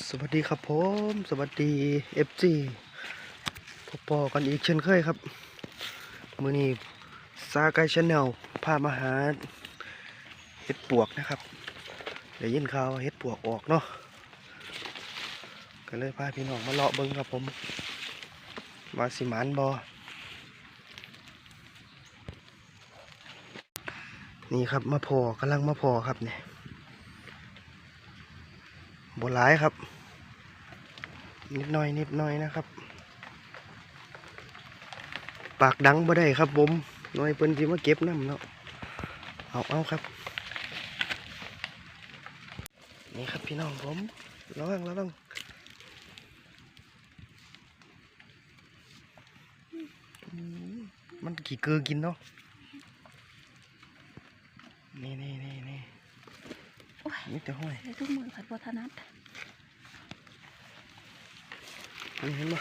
สวัสดีครับผมสวัสดีเอฟจีพบปอกันอีกเช่นเคยครับ มือนี้ซาไกชาแนลพามาหาเห็ดปวกนะครับเดี๋ยวยินข่าวว่าเห็ดปวกออกเนาะก็เลยพาพี่น้องมาเลาะเบิ้งครับผมมาสิมานบอนี่ครับมาพอกำลังมาพอครับเนี่ย บหลายครับ นิดหน่อยนิดหน่อยนะครับ ปากดังบ่ได้ครับผมน่อยเพิ่นสิมาเก็บน้ำเนาะเอาเอาครับ นี่ครับพี่น้องผมระวังระวังอืมมันกี่เกลือกินเนาะนี่นี่นี่นี่ โอ้ยนี่แต่ห้อยในทุกมือผัดวัฒนัทนี่เห็นปะ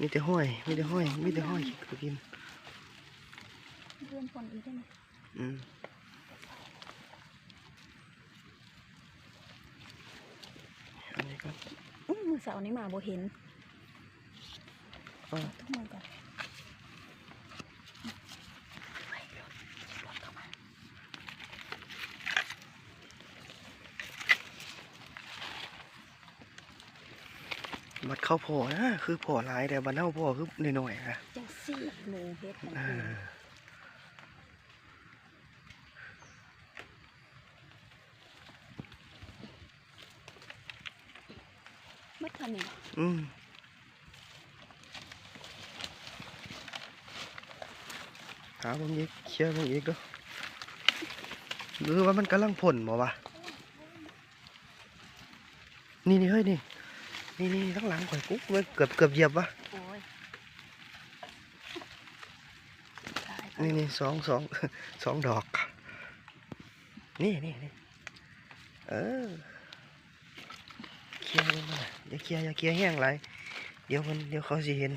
มีแต่ห้อยมีแต่ห้อยมีแต่ห้อยก็กินเพื่อนคนอีกได้ไหมอืมอันนี้ก็มือเสาร์นี้มาบ่เห็นทุกมือก่อนไปรถรถเข้ามา บัดเข้าพอนะคือพอหลายแต่บัดเน่าพอคือหน่อยๆนะจังสี่หมูเฮ็ดของอ่าพี่มัดทำยังไงอืมหาบางอีกเคลียร์บางอีกเด้วยหรือว่ามันกำลังผลบ่วะนี่นี่เฮ้ยนี่ นี่นี่ทั้งหลังข่อยกุ๊กเลยเกือบเกือบเหยียบวะโอ้ยตายไปนี่นี่สองสองสองดอก นี่นี่นี่เออเคลียร์ลงมาอย่าเคลียร์อย่าเคลียร์แห้งไรเดี๋ยวมันเดี๋ยวเขาสิเห็น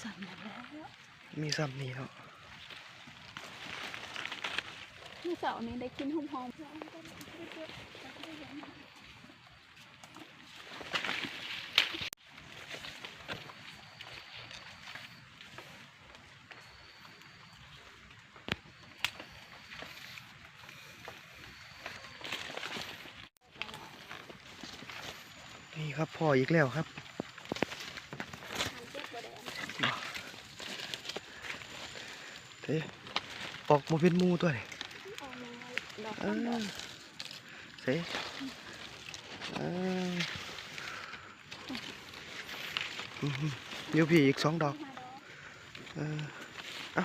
สั่นแล้วมีซ้ำนี่เนาะ มือเสาร์นี้ได้กินหอมหอมนี่ครับพ่ออีกแล้วครับเฮ้ออกมาเป็นมูตัวนี่ เออเฮ้เอออื้อหือเดี๋ยวพี่อีกสองดอก เออ เอ้า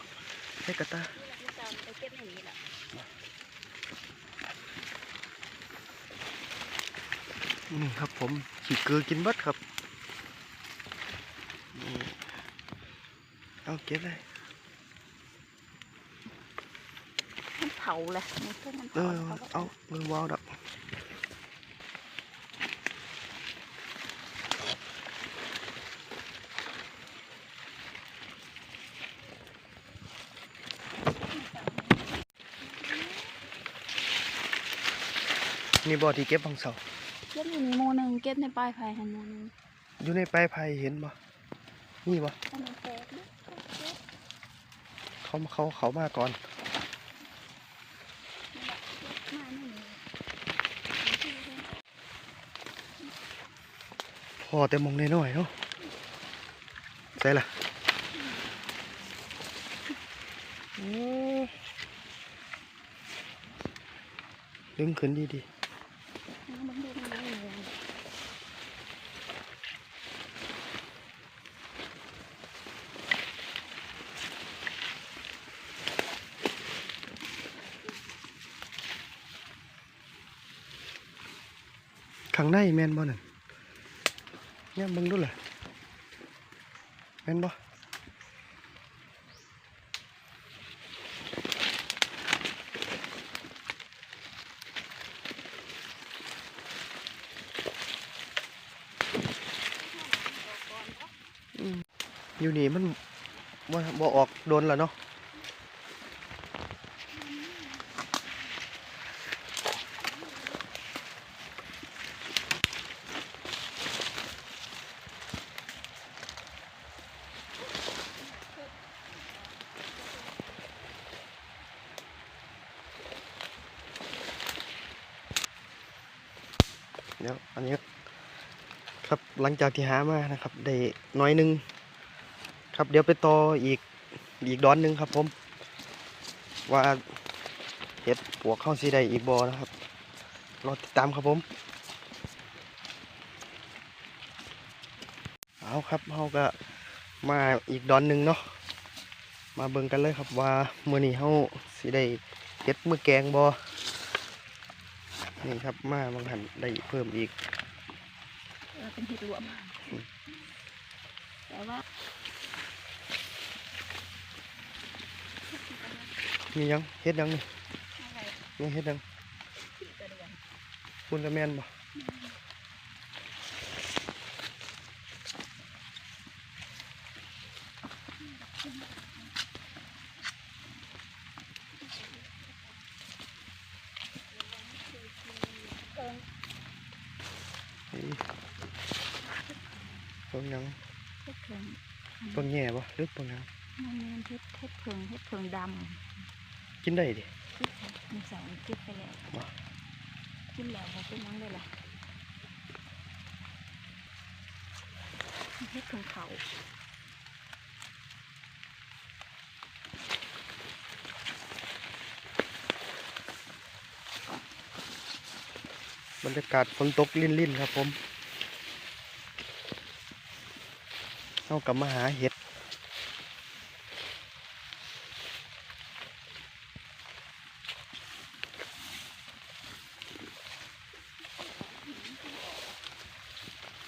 ให้กระตาไปเก็บในนี้แหละนี่ครับผมขี่เกลือกินเบัดครับนี่เอาเก็บเลย มัน เผาเลยมันเพื่อนมันเอเผาอแล้วเอาเงินวาวดอกนี่บอที่เก็บบางเสาเก็บอยู่ในโมหนึ่งเก็บในปลายไผ่หันโมหนึ่งอยู่ในปลายไผ่เห็นบ่นี่บ่ อันนี้แตกนะเขาเขาเขามาก่อน มาหนึ่ง พอแต่มองน้อยๆเนาะใส่ละดึงขึ้นดีดีมันดูมันไม่เหมือนๆข้างในแมนบ่นั่น เนี่ยมึงดูเลยแม่นบ่อืมอยู่นี่มันบ่บ่ออกโดนแล้วเนาะ อันนี้ครับหลังจากที่หามานะครับได้น้อยหนึงครับเดี๋ยวไปต่ออีกอีกดอนหนึงครับ ผม ว่าเห็ดปวกเข้าสีได้อีกบอนะครับรอติดตามครับผมเอาครับเฮาก็มาอีกดอนหนึ่งเนาะมาเบิ่งกันเลยครับว่ามื้อนี้เฮาสิได้เห็ดมือแกงบอ นี่ครับมาบางหันได้เพิ่มอีกเออเป็นเห็ดรวมแต่ว่ามียังเฮ็ดยังนี่อะไรมีเฮ็ดยังที่กระเดือนคุณกระแมนบ่ เออ เฮ้ยต้ นยังเห็ดเพิงต้นแง่บ่หรือต้นยังมันมีเห็ดเห็ดเพิงเห็ดเพิงดกินได้ดิำที่มีสองกินไปแล้วบ่กินแล้วบ่เป็นหยังได้ล่ะเห็ดเพิงเขาบรรยากาศฝนตกลิ่นๆครับผม เฮากลับมาหาเห็ด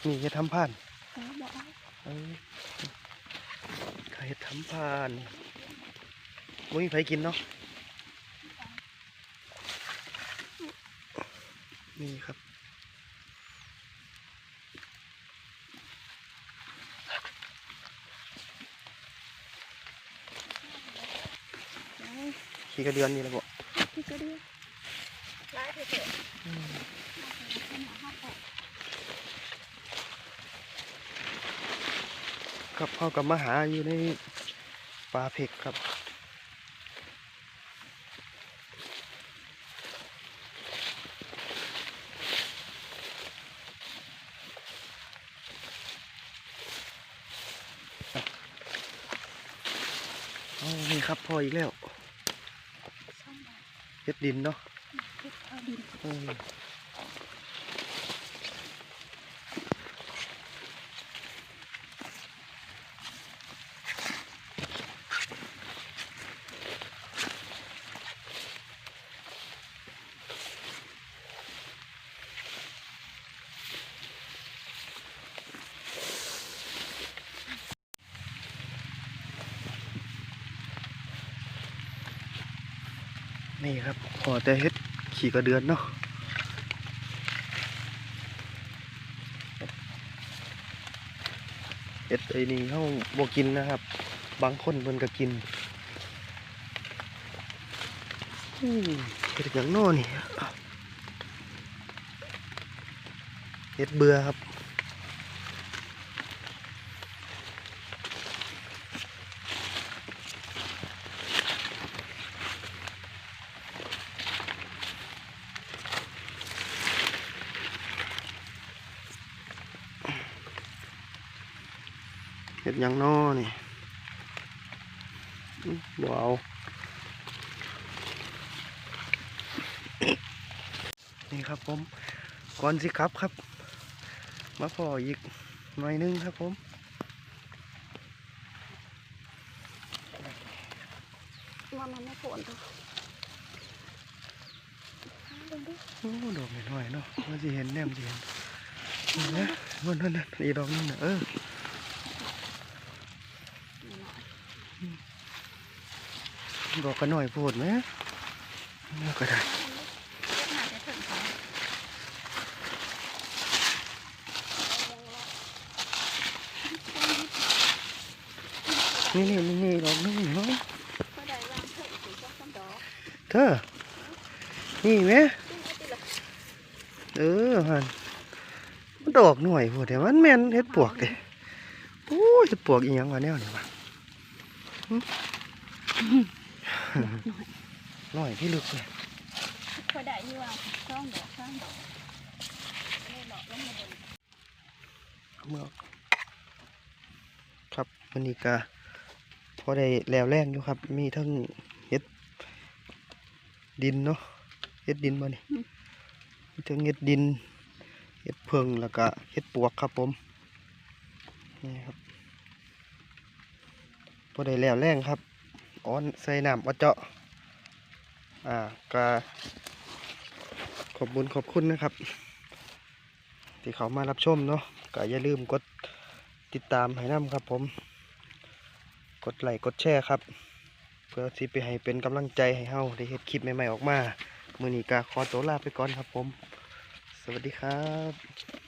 นี่เห็ดทำผ่านเออบ่เอาเอ้ยข้าเห็ดทำผ่านบ่มีไผกินเนาะนี่ครับ ขี่กระเดือนนี่แหละบ่ที่กระเดือนร้ายเถอะครับเขากับมาหาอยู่ในป่าเพกครับอ๋อนี่ครับพออีกแล้วช่องใด เฮ็ดดินเนาะเห็ดเอาดิน นี่ครับพอแต่เฮ็ดขี่กระเดือนเนาะเฮ็ดไอ้นี่เขาบ่กินนะครับ บางคนเพิ่นก็กินเฮ็ดหยังน้อนี่เฮ็ดเบื่อครับ เฮ็ดหยังน้อนี่อื้อบ่เอานี่ครับผมก่อนสิครับครับ มาพออีกหน่อยหนึงครับผมว่ามันไม่ผลตัวลงดิโอ้ดอกน้อยๆเนาะมันสิเห็นแนมสิเห็นนี่นะมันนั่นน่ะอีดอกนึงน่ะเออ ดอกก็น้อยโพดไหมก็ได้นี่นี่นี่นี่ดอกนึงเนาะก็ได้วางถึงสีส้มส้มดอเธอนี่ไหมเออฮันมันดอกหน่อยพวดแต่มันแม่นเฮ็ดปวกเด้โอ้ยเฮ็ดปวกอีหยังวะแนวนี่วะ หึหน่อยที่ลึกเลยก็ได้ที่วางช่องดอกช่องดอกนี่ดอกลงมาบนเมื่อครับมันนี้ก็พอได้แล้วแรงอยู่ครับ มีทั้งเฮ็ดดินเนาะเฮ็ดดินมานี่มีทั้งเฮ็ดดินเฮ็ดเพิงแล้วก็เฮ็ดปวกครับผมนี่ครับพอได้แล้วแรงครับ อ้อนใส่น้ำอเจาะ อ่าก็ขอบคุญขอบคุณนะครับ ที่เขามารับชมเนาะก็อย่าลืมกดติดตามให้นำครับผม กดไลค์กดแชร์ครับ เพื่อสิไปให้เป็นกำลังใจให้เฮาได้เฮ็ดคลิปใหม่ๆออกมา มือนี้ก็ขอตัวลาไปก่อนครับผม สวัสดีครับ